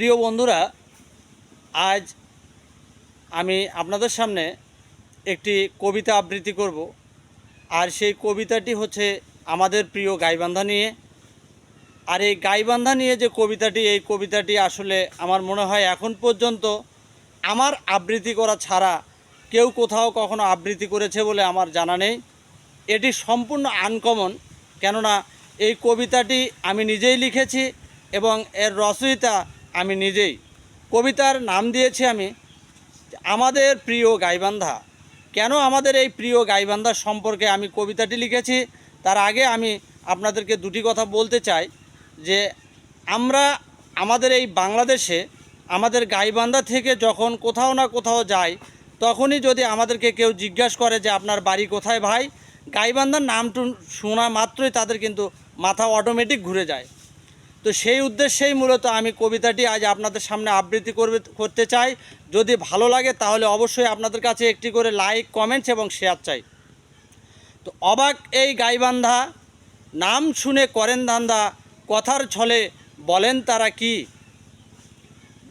প্রিয় বন্ধুরা, আজ আমি আপনাদের সামনে একটি কবিতা আবৃত্তি করব। আর সেই কবিতাটি হচ্ছে আমাদের প্রিয় গাইবান্ধা নিয়ে। আর এই গাইবান্ধা নিয়ে যে কবিতাটি, এই কবিতাটি আসলে আমার মনে হয় এখন পর্যন্ত আমার আবৃত্তি করা ছাড়া কেউ কোথাও কখনো আবৃত্তি করেছে বলে আমার জানা নেই। এটি সম্পূর্ণ আনকমন, কেননা এই কবিতাটি আমি নিজেই লিখেছি এবং এর রচয়িতা আমি নিজেই। কবিতার নাম দিয়েছি আমি। আমাদের প্রিয় গাইবান্ধা। কেন আমাদের এই প্রিয় গাইবান্ধা সম্পর্কে আমি কবিতাটি লিখেছি? তার আগে আমি আপনাদেরকে দুটি কথা বলতে চাই, যে আমরা আমাদের এই বাংলাদেশে আমাদের গাইবান্ধা থেকে যখন কোথাও না কোথাও যাই, তখনই যদি আমাদেরকে কেউ জিজ্ঞাসা করে যে আপনার বাড়ি কোথায় ভাই, গাইবান্ধার নামটু শোনা মাত্রই তাদের কিন্তু মাথা অটোমেটিক ঘুরে যায়। তো সেই উদ্দেশ্যেই মূলত আমি কবিতাটি আজ আপনাদের সামনে আবৃত্তি করবে, করতে চাই। যদি ভালো লাগে তাহলে অবশ্যই আপনাদের কাছে একটি করে লাইক, কমেন্টস এবং শেয়ার চাই। তো অবাক এই গাইবান্ধা, নাম শুনে করেন ধান্দা কথার ছলে বলেন তারা কি?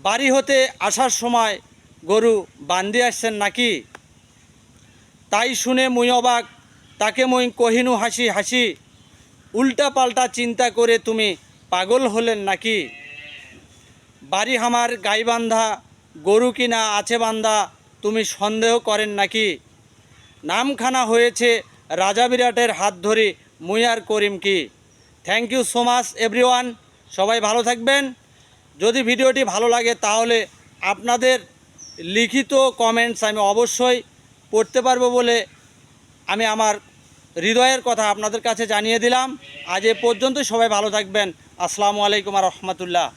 বাড়ি হতে আসার সময় গরু বান্ধি আসছেন নাকি? তাই শুনে মুই অবাক, তাকে মই কহিনু হাসি হাসি উল্টা পাল্টা চিন্তা করে তুমি পাগল হলেন নাকি? বাড়ি হামার গাইবান্ধা গরু কিনা আছে বান্ধা, তুমি সন্দেহ করেন নাকি? নামখানা হয়েছে রাজা বিরাটের হাত ধরে মুয়ার করিম কি? Thank you so much everyone সবাই ভালো থাকবেন। যদি ভিডিওটি ভালো লাগে তাহলে আপনাদের লিখিত কমেন্টস আমি অবশ্যই পড়তে পারব বলে আমি আমার হৃদয়ের কথা আপনাদের কাছে জানিয়ে দিলাম। আজ এ পর্যন্ত সবাই ভালো থাকবেন। আসসালামু আলাইকুম রহমতুল্লাহ।